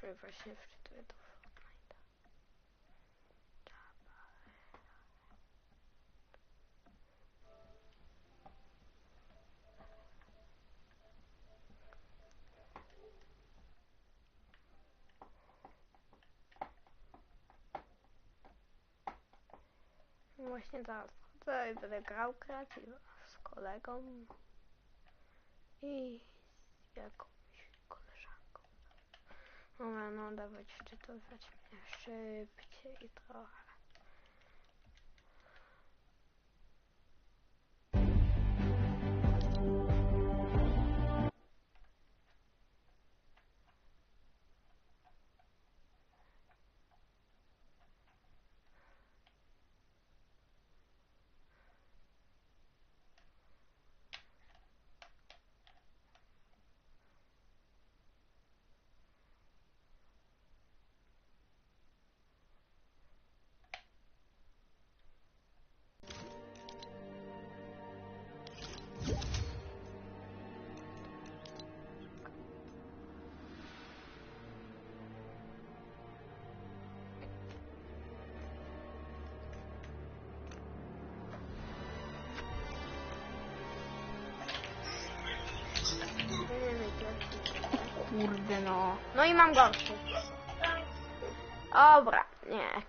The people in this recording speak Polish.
właśnie wczytuję do Fortnite'a. Właśnie zaraz wchodzę i będę grał kreatywa z kolegą i z koleżanką. Dobra, no dawać wczytywać mnie szybciej trochę. Kurde no. No i mam gorszy. Dobra, nie.